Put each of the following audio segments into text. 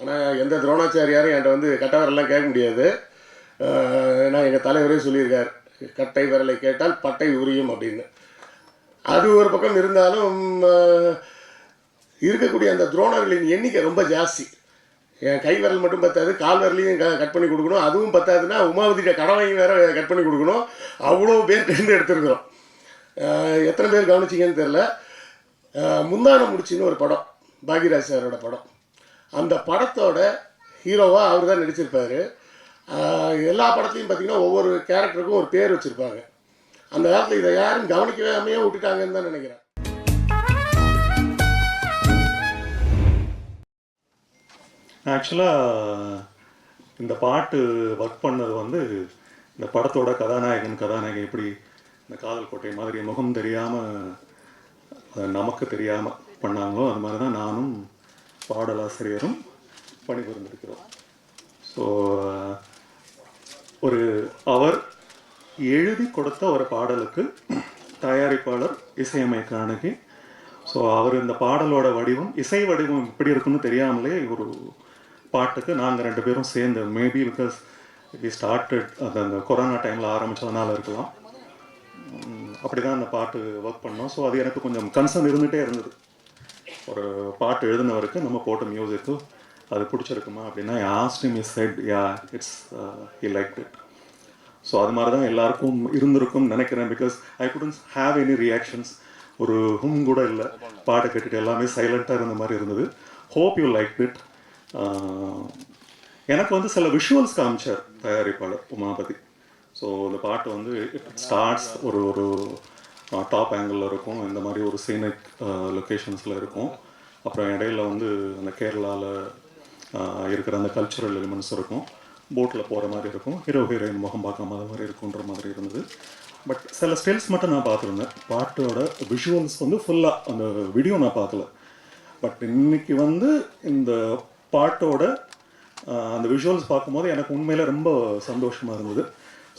ஆனால் எந்த துரோணாச்சாரியாரும் என்கிட்ட வந்து கட்டவரெல்லாம் கேட்க முடியாது. நான் எங்கள் தலைவரே சொல்லியிருக்கார் கட்டை விரலை கேட்டால் பட்டை உரியும் அப்படின்னு. அது ஒரு பக்கம் இருந்தாலும் இருக்கக்கூடிய அந்த துரோணர்களின் எண்ணிக்கை ரொம்ப ஜாஸ்தி. என் கை விரல் மட்டும் பத்தாது கால் விரலையும் க- கட் பண்ணி கொடுக்கணும். அதுவும் பத்தாதுன்னா உமாவதிட்ட கடவையும் வேற கட் பண்ணி கொடுக்கணும். அவ்வளோ பேர் சேர்ந்து எடுத்துருக்குறோம். எத்தனை பேர் கவனிச்சிங்கன்னு தெரில முந்தானம் முடிச்சின்னு ஒரு படம் பாகிராஜ் சாரோட படம். அந்த படத்தோட ஹீரோவாக அவர் தான் நடிச்சிருப்பார் எல்லா படத்துலையும் பார்த்தீங்கன்னா ஒவ்வொரு கேரக்டருக்கும் ஒரு பேர் வச்சுருப்பாங்க. அந்த காலத்தில் இதை யாரும் கவனிக்கவே விட்டுட்டாங்கன்னு தான் நினைக்கிறேன். ஆக்சுவலாக இந்த பாட்டு ஒர்க் பண்ணது வந்து இந்த படத்தோட கதாநாயகன் கதாநாயகன் எப்படி இந்த காதல் கோட்டை மாதிரி முகம் தெரியாமல் நமக்கு தெரியாமல் பண்ணாங்களோ அது மாதிரி தான் நானும் பாடலாசிரியரும் பணிபுரிந்திருக்கிறோம். ஸோ ஒரு அவர் எழுதி கொடுத்த ஒரு பாடலுக்கு தயாரிப்பாளர் இசையமைக்க அணுகி ஸோ அவர் இந்த பாடலோட வடிவம் இசை வடிவம் எப்படி இருக்குன்னு தெரியாமலே ஒரு பாட்டுக்கு நாங்கள் ரெண்டு பேரும் சேர்ந்து மேபி பிகாஸ் வி ஸ்டார்டட் அந்த அந்த கொரோனா டைமில் ஆரம்பித்ததுனால இருக்கலாம். அப்படி தான் அந்த பாட்டு ஒர்க் பண்ணோம். ஸோ அது எனக்கு கொஞ்சம் கன்சர்ன் இருந்துகிட்டே இருந்தது. ஒரு பாட்டு எழுதினவருக்கு நம்ம போட்ட மியூசிக்கு அது பிடிச்சிருக்குமா அப்படின்னா ஆஸ்டிம் is set ya it's he like it so அது மாதிரி தான் எல்லாருக்கும் இருந்திருக்கும் நினைக்கிறேன் because I couldn't have any reactions ஒரு ஹும் கூட இல்லை. பாட்டை கேட்டுட்டு எல்லாமே சைலண்ட்டாக இருந்த மாதிரி இருந்தது. ஹோப் யூ லைக் இட் எனக்கு வந்து சில விஷுவல்ஸ் காமிச்சார் தயாரிப்பாளர் உமாபதி. ஸோ இந்த பாட்டு வந்து இட் ஸ்டார்ட்ஸ் ஒரு ஒரு டாப் ஆங்கிளில் இருக்கும். இந்த மாதிரி ஒரு சீனிக் லொக்கேஷன்ஸில் இருக்கும். அப்புறம் இடையில வந்து அந்த கேரளாவில் இருக்கிற அந்த கல்ச்சுரல் எலிமெண்ட்ஸ் இருக்கும். போட்டில் போகிற மாதிரி இருக்கும். ஹீரோ ஹீரோயின் முகம் பார்க்காம அது மாதிரி இருக்குன்ற மாதிரி இருந்தது. பட் சில ஸ்டில்ஸ் மட்டும் நான் பார்த்துருந்தேன். பாட்டோட விஷுவல்ஸ் வந்து ஃபுல்லாக அந்த வீடியோ நான் பார்க்கல. பட் இன்னைக்கு வந்து இந்த பாட்டோட அந்த விஷுவல்ஸ் பார்க்கும்போது எனக்கு உண்மையில் ரொம்ப சந்தோஷமாக இருந்தது.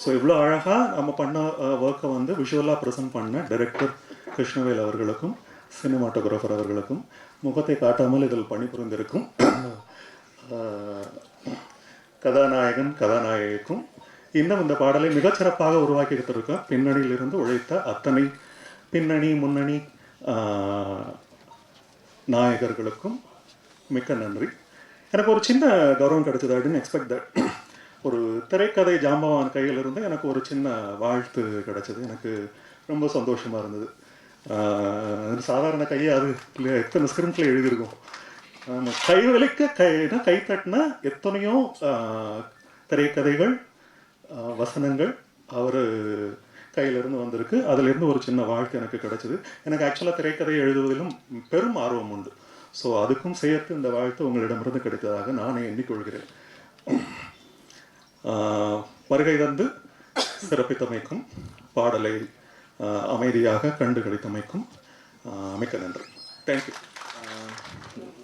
ஸோ இவ்வளோ அழகாக நம்ம பண்ண ஒர்க்கை வந்து விஷுவலாக ப்ரெசென்ட் பண்ண டைரக்டர் கிருஷ்ணவேல் அவர்களுக்கும் சினிமாட்டோகிராஃபர் அவர்களுக்கும் முகத்தை காட்டாமல் இதில் பணிபுரிந்திருக்கும் கதாநாயகன் கதாநாயகிக்கும் இன்னும் இந்த பாடலை மிகச்சிறப்பாக உருவாக்கி கொடுத்திருக்க பின்னணியிலிருந்து உழைத்த அத்தனை பின்னணி முன்னணி நாயகர்களுக்கும் மிக்க நன்றி. எனக்கு ஒரு சின்ன கௌரவம் கிடைச்சது. அப்படின்னு எக்ஸ்பெக்ட் தட் ஒரு திரைக்கதை ஜாம்பவான் கையிலிருந்து எனக்கு ஒரு சின்ன வாழ்த்து கிடைச்சது. எனக்கு ரொம்ப சந்தோஷமாக இருந்தது. சாதாரண கையை அது இல்லையா எத்தனை ஸ்கிரிப்டில் எழுதியிருக்கோம்? கை வலிக்க கை கை எத்தனையோ திரைக்கதைகள் வசனங்கள் அவர் கையிலிருந்து வந்திருக்கு. அதிலிருந்து ஒரு சின்ன வாழ்க்கை எனக்கு கிடச்சிது. எனக்கு ஆக்சுவலாக திரைக்கதை எழுதுவதிலும் பெரும் ஆர்வம் உண்டு. ஸோ அதுக்கும் சேர்த்து இந்த வாழ்த்து உங்களிடமிருந்து கிடைத்ததாக நானே எண்ணிக்கொள்கிறேன். வருகை தந்து சிறப்பித்தமைக்கும் பாடலை அமைதியாக கண்டு கிடைத்தமைக்கும் ஆஹ், மிக்க நன்றி. தேங்க்யூ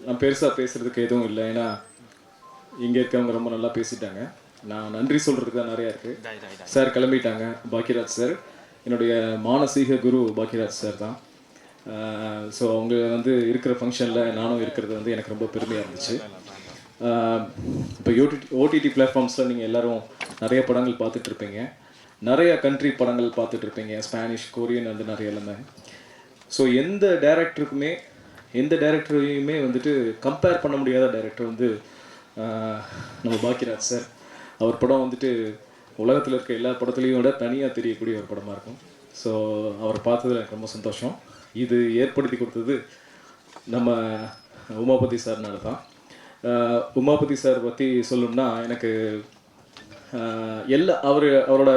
நான் பெருசாக பேசுகிறதுக்கு எதுவும் இல்லை. ஏன்னா இங்கே இருக்கவங்க ரொம்ப நல்லா பேசிட்டாங்க. நான் நன்றி சொல்கிறதுக்கு தான் நிறையா இருக்குது சார் கிளம்பிட்டாங்க. பாக்கியராஜ் சார். என்னுடைய மானசீக குரு பாக்கியராஜ் சார் தான். ஸோ அவங்க வந்து இருக்கிற ஃபங்க்ஷனில் நானும் இருக்கிறது வந்து எனக்கு ரொம்ப பெருமையாக இருந்துச்சு. இப்போ யூடி ஓடிடி பிளாட்ஃபார்ம்ஸில் நீங்கள் எல்லாரும் நிறைய படங்கள் பார்த்துட்டு இருப்பீங்க நிறைய கண்ட்ரி படங்கள் பார்த்துட்டு இருப்பீங்க ஸ்பானிஷ் கொரியன் வந்து நிறைய எல்லாமே. ஸோ எந்த டேரக்டருக்குமே எந்த டேரக்டரையுமே வந்துட்டு கம்பேர் பண்ண முடியாத டேரக்டர் வந்து நம்ம பாக்கியராஜ் சார். அவர் படம் வந்துட்டு உலகத்தில் இருக்க எல்லா படத்துலையும் விட தனியாக தெரியக்கூடிய ஒரு படமாக இருக்கும். ஸோ அவரை பார்த்ததுல எனக்கு ரொம்ப சந்தோஷம். இது ஏற்படுத்தி கொடுத்தது நம்ம உமாபதி சார்னால தான். உமாபதி சார் பற்றி சொல்லணும்னா எனக்கு எல்லா அவர் அவரோட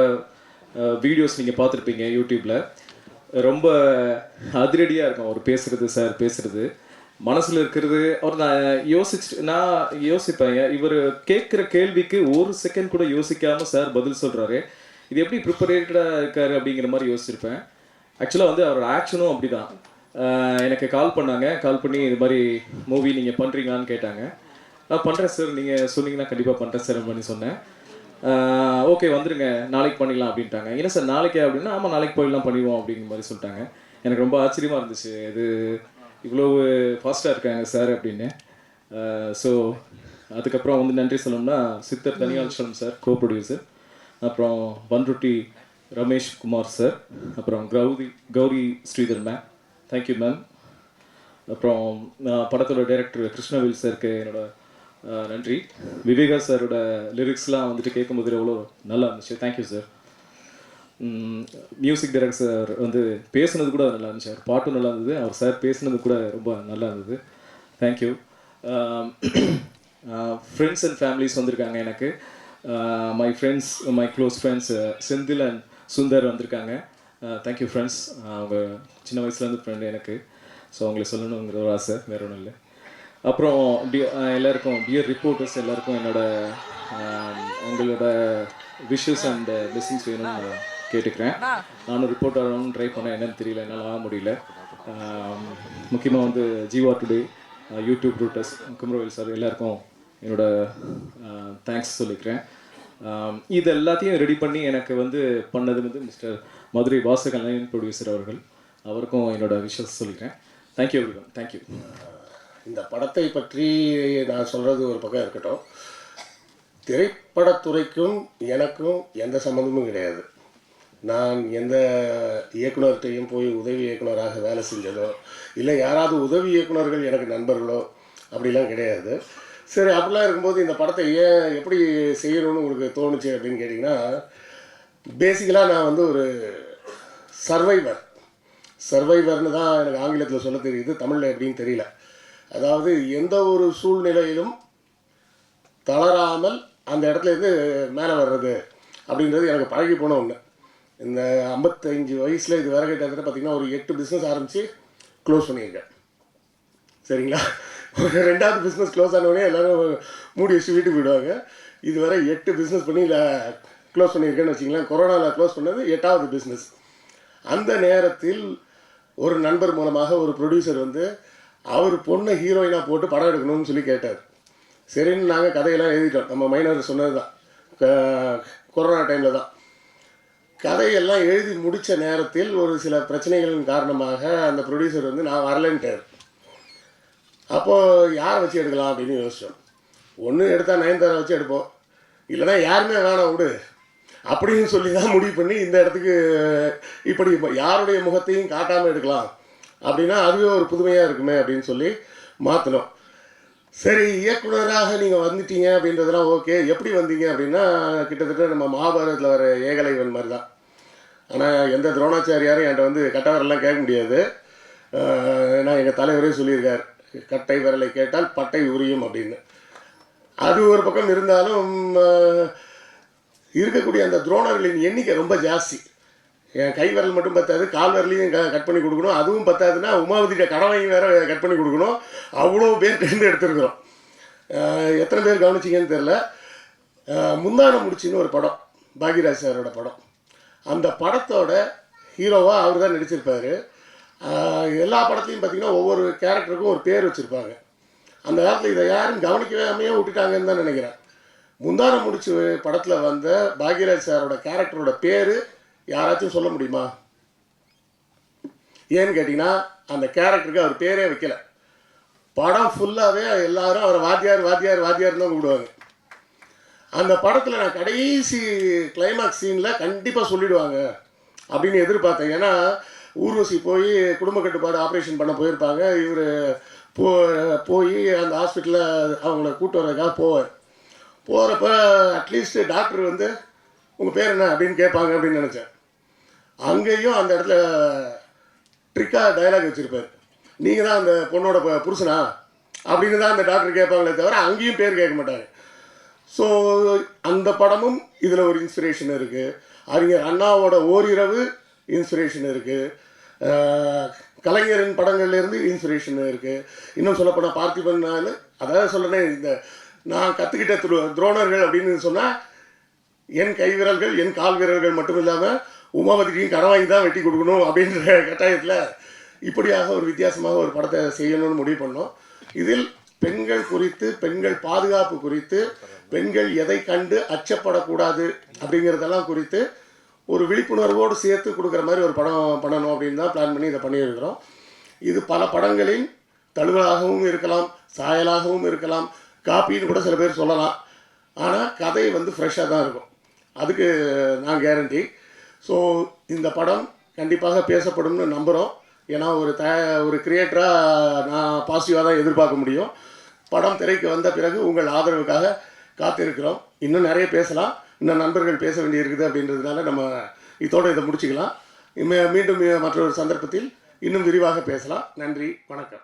வீடியோஸ் நீங்கள் பார்த்துருப்பீங்க யூடியூப்பில் ரொம்ப அதிரடியாக இருக்கும் அவர் பேசுறது சார் பேசுறது. மனசில் இருக்கிறது அவர் நான் யோசிச்சுட்டு நான் யோசிப்பேன். இவர் கேட்குற கேள்விக்கு ஒரு செகண்ட் கூட யோசிக்காமல் சார் பதில் சொல்கிறாரு இது எப்படி ப்ரிப்பரேட்டடாக இருக்காரு அப்படிங்கிற மாதிரி யோசிச்சிருப்பேன். ஆக்சுவலாக வந்து அவரோட ஆக்ஷனும் அப்படி தான் எனக்கு கால் பண்ணாங்க. கால் பண்ணி இது மாதிரி மூவி நீங்கள் பண்ணுறீங்களான்னு கேட்டாங்க. நான் பண்ணுறேன் சார் நீங்கள் சொன்னீங்கன்னா கண்டிப்பாக பண்ணுறேன் சார் பண்ணி சொன்னேன். ஓகே வந்துருங்க. நாளைக்கு பண்ணிக்கலாம் அப்படின்ட்டாங்க. என்ன சார் நாளைக்கே அப்படின்னா ஆமாம் நாளைக்கு போயிடலாம் பண்ணிடுவோம் அப்படிங்கிற மாதிரி சொல்லிட்டாங்க. எனக்கு ரொம்ப ஆச்சரியமாக இருந்துச்சு. இது இவ்வளோ ஃபாஸ்ட்டாக இருக்காங்க சார் அப்படின்னு. ஸோ அதுக்கப்புறம் வந்து நன்றி சொல்லணும்னா சித்தர் தனியாச்சலம் சார் கோ ப்ரொடியூசர் அப்புறம் பன்ருட்டி ரமேஷ் குமார் சார் அப்புறம் Gowri Gowri Sridhar ma'am thank you ma'am அப்புறம் நான் படத்தோட டைரக்டர் கிருஷ்ணவேல் சாருக்கு என்னோட நன்றி. விவேகா சாரோட லிரிக்ஸ்லாம் வந்துட்டு கேட்கும்போது எவ்வளோ நல்லா இருந்துச்சு. Thank you sir music director sir வந்து பேசுனது கூட நல்லா இருந்துச்சு. அவர் பாட்டும் நல்லா இருந்தது. அவர் சார் பேசுனது கூட ரொம்ப நல்லா இருந்தது. தேங்க்யூ ஃப்ரெண்ட்ஸ் அண்ட் ஃபேமிலிஸ் வந்திருக்காங்க எனக்கு. My friends my close friends Senthil and Sundar வந்திருக்காங்க. தேங்க்யூ ஃப்ரெண்ட்ஸ் அவங்க சின்ன வயசுலேருந்து ஃப்ரெண்டு எனக்கு. ஸோ அவங்களை சொல்லணுங்கிற ஒரு ஆசை வேற ஒன்றும் இல்லை. அப்புறம் எல்லாருக்கும் டியர் ரிப்போர்ட்டர்ஸ் எல்லாருக்கும் என்னோட உங்களோட விஷஸ் அண்ட் பிளெஸிங்ஸ் வேணும்னு கேட்டுக்கிறேன். நானும் ரிப்போர்ட் ஆகணும்னு ட்ரை பண்ணேன். என்னன்னு தெரியல என்னால் ஆக முடியல. முக்கியமாக வந்து ஜீவா டுடே யூடியூப் ரூட்டர்ஸ் குமரவேல் சார் எல்லாருக்கும் என்னோட தேங்க்ஸ் சொல்லிக்கிறேன். இது எல்லாத்தையும் ரெடி பண்ணி எனக்கு வந்து பண்ணது வந்து மிஸ்டர் மதுரை வாசகலையன் ப்ரொடியூசர் அவர்கள். அவருக்கும் என்னோட விஷஸ் சொல்லிக்கிறேன். தேங்க்யூ எவ்ரி ஒன் தேங்க்யூ இந்த படத்தை பற்றி நான் சொல்கிறது ஒரு பக்கம் இருக்கட்டும். திரைப்படத்துறைக்கும் எனக்கும் எந்த சம்மந்தமும் கிடையாது. நான் எந்த இயக்குனர்கிட்டையும் போய் உதவி இயக்குனராக வேலை செஞ்சதோ இல்லை யாராவது உதவி இயக்குனர்கள் எனக்கு நண்பர்களோ அப்படிலாம் கிடையாது. சரி அப்படிலாம் இருக்கும்போது இந்த படத்தை ஏன் எப்படி செய்யணும்னு உங்களுக்கு தோணுச்சு அப்படின்னு கேட்டிங்கன்னா பேசிக்கலாக நான் வந்து ஒரு சர்வைவர் சர்வைவர்னு தான் எனக்கு ஆங்கிலத்தில் சொல்ல தெரியுது தமிழில் எப்படின்னு தெரியல. அதாவது எந்த ஒரு சூழ்நிலையிலும் தளராமல் அந்த இடத்துல இருந்து மேலே வர்றது அப்படின்றது எனக்கு பழகி போன ஒன்று இந்த ஐம்பத்தஞ்சு வயசில் இது வர கிட்டத்தட்ட பார்த்திங்கன்னா ஒரு எட்டு பிஸ்னஸ் ஆரம்பித்து க்ளோஸ் பண்ணியிருக்கேன். சரிங்களா? ஒரு ரெண்டாவது பிஸ்னஸ் க்ளோஸ் ஆனவுடனே எல்லோரும் மூடி வச்சு வீட்டுக்கு போயிடுவாங்க. இதுவரை எட்டு பிஸ்னஸ் பண்ணி க்ளோஸ் பண்ணியிருக்கேன்னு வச்சிங்களேன் கொரோனாவில் க்ளோஸ் பண்ணது எட்டாவது பிஸ்னஸ் அந்த நேரத்தில் ஒரு நண்பர் மூலமாக ஒரு ப்ரொடியூசர் வந்து அவர் பொண்ணை ஹீரோயினாக போட்டு படம் எடுக்கணும்னு சொல்லி கேட்டார். சரின்னு நாங்கள் கதையெல்லாம் எழுதிட்டோம். நம்ம மைனர் சொன்னது தான் கொரோனா டைமில் தான். கதையெல்லாம் எழுதி முடித்த நேரத்தில் ஒரு சில பிரச்சனைகளின் காரணமாக அந்த ப்ரொடியூசர் வந்து நான் வரலன்ட்டார். அப்போது யாரை வச்சு எடுக்கலாம்? அப்படின்னு யோசித்தோம் ஒன்று எடுத்தால் நயன்தாரா வச்சு எடுப்போம். இல்லைன்னா யாருமே வேணாம் விடு. அப்படின்னு சொல்லி தான் முடிவு பண்ணி இந்த இடத்துக்கு இப்படி யாருடைய முகத்தையும் காட்டாமல் எடுக்கலாம். அப்படின்னா அதுவே ஒரு புதுமையாக இருக்குமே அப்படின்னு சொல்லி மாற்றினோம் சரி இயக்குனராக நீங்கள் வந்துட்டீங்க அப்படின்றதெல்லாம் ஓகே. எப்படி வந்தீங்க அப்படின்னா கிட்டத்தட்ட நம்ம மகாபாரதத்தில் வர ஏகலைவன் மாதிரி தான் ஆனால் எந்த துரோணாச்சாரியாரும் என்கிட்ட வந்து கட்டவரெல்லாம் கேட்க முடியாது. நான் எங்கள் தலைவரே சொல்லியிருக்கார் கட்டை விரலை கேட்டால் பட்டை உரியும் அப்படின்னு. அது ஒரு பக்கம் இருந்தாலும் இருக்கக்கூடிய அந்த துரோணர்களின் எண்ணிக்கை ரொம்ப ஜாஸ்தி. என் கை மட்டும் பத்தாது கால் விரலையும் க கட் பண்ணி கொடுக்கணும். அதுவும் பத்தாதுன்னா உமாவதிட்ட கடவையும் வேறு கட் பண்ணி கொடுக்கணும். அவ்வளோ பேர் டெண்டு எடுத்துருக்குறோம். எத்தனை பேர் கவனிச்சிங்கன்னு தெரில முந்தானம் முடிச்சின்னு ஒரு படம் பாக்யராஜ் சாரோட படம். அந்த படத்தோட ஹீரோவாக அவர் தான் நடிச்சிருப்பார். எல்லா படத்துலையும் பார்த்தீங்கன்னா ஒவ்வொரு கேரக்டருக்கும் ஒரு பேர் வச்சுருப்பாங்க. அந்த காலத்தில் இதை யாரும் கவனிக்காமையே விட்டுட்டாங்கன்னு தான் நினைக்கிறேன். முந்தானம் முடிச்சு படத்தில் வந்த பாக்யராஜ் சாரோட கேரக்டரோட பேர் யாராச்சும் சொல்ல முடியுமா? ஏன்னு கேட்டிங்கன்னா அந்த கேரக்டருக்கு அவர் பேரே வைக்கல. படம் ஃபுல்லாகவே எல்லாரும் அவரை வாத்தியார் வாத்தியார் வாத்தியார் தான் கூப்பிடுவாங்க. அந்த படத்தில் நான் கடைசி கிளைமேக்ஸ் சீனில் கண்டிப்பாக சொல்லிடுவாங்க அப்படின்னு எதிர்பார்த்தேன். ஏன்னா ஊர்வசி போய் குடும்ப கட்டுப்பாடு ஆப்ரேஷன் பண்ண போயிருப்பாங்க. இவர் போ போய் அந்த ஹாஸ்பிட்டலில் அவங்கள கூட்டு வர்றதுக்காக போவார். போகிறப்ப அட்லீஸ்ட் டாக்டர் வந்து உங்கள் பேர் என்ன? அப்படின்னு கேட்பாங்க அப்படின்னு நினச்சேன். அங்கேயும் அந்த இடத்துல ட்ரிக்காக டயலாக் வச்சுருப்பார். நீங்கள் தான் அந்த பொண்ணோட ப- புருஷனா? அப்படின்னு தான் அந்த டாக்டர் கேட்பாங்களே தவிர அங்கேயும் பேர் கேட்க மாட்டாங்க ஸோ அந்த படமும் இதில் ஒரு இன்ஸ்பிரேஷன் இருக்குது அறிஞர் அண்ணாவோட ஓரிரவு இன்ஸ்பிரேஷன் இருக்குது கலைஞரின் படங்கள்லேருந்து இன்ஸ்பிரேஷன் இருக்குது இன்னும் சொல்லப்போனால் பார்த்திபன் நாள் அதாவது சொல்லணும் இந்த நான் கற்றுக்கிட்ட துரோ துரோணர்கள் அப்படின்னு சொன்னால் என் கை விரல்கள் என் கால் விரல்கள் மட்டும் இல்லாமல் உமாவதிக்கும் கடன் வாங்கி தான் வெட்டி கொடுக்கணும் அப்படின்ற கட்டாயத்தில் இப்படியாக ஒரு வித்தியாசமாக ஒரு படத்தை செய்யணும்னு முடிவு பண்ணோம். இதில் பெண்கள் குறித்து பெண்கள் பாதுகாப்பு குறித்து பெண்கள் எதை கண்டு அச்சப்படக்கூடாது அப்படிங்கிறதெல்லாம் குறித்து ஒரு விழிப்புணர்வோடு சேர்த்து கொடுக்குற மாதிரி ஒரு படம் பண்ணணும் அப்படின்னு தான் பிளான் பண்ணி இதை பண்ணியிருக்கிறோம். இது பல படங்களின் தழுவலாகவும் இருக்கலாம் சாயலாகவும் இருக்கலாம் காப்பின்னு கூட சில பேர் சொல்லலாம். ஆனால் கதை வந்து ஃப்ரெஷ்ஷாக தான் இருக்கும். அதுக்கு நான் கேரண்டி ஸோ இந்த படம் கண்டிப்பாக பேசப்படும்னு நம்புகிறோம் ஏன்னா ஒரு த ஒரு கிரியேட்டராக நான் பாசிட்டிவாக தான் எதிர்பார்க்க முடியும். படம் திரைக்கு வந்த பிறகு உங்கள் ஆதரவுக்காக காத்திருக்கிறோம். இன்னும் நிறைய பேசலாம். இன்னும் நண்பர்கள் பேச வேண்டியிருக்குது அப்படின்றதுனால நம்ம இதோடு இதை முடிச்சுக்கலாம். இம்ம- மீண்டும் மற்றொரு சந்தர்ப்பத்தில் இன்னும் விரிவாக பேசலாம். நன்றி வணக்கம்.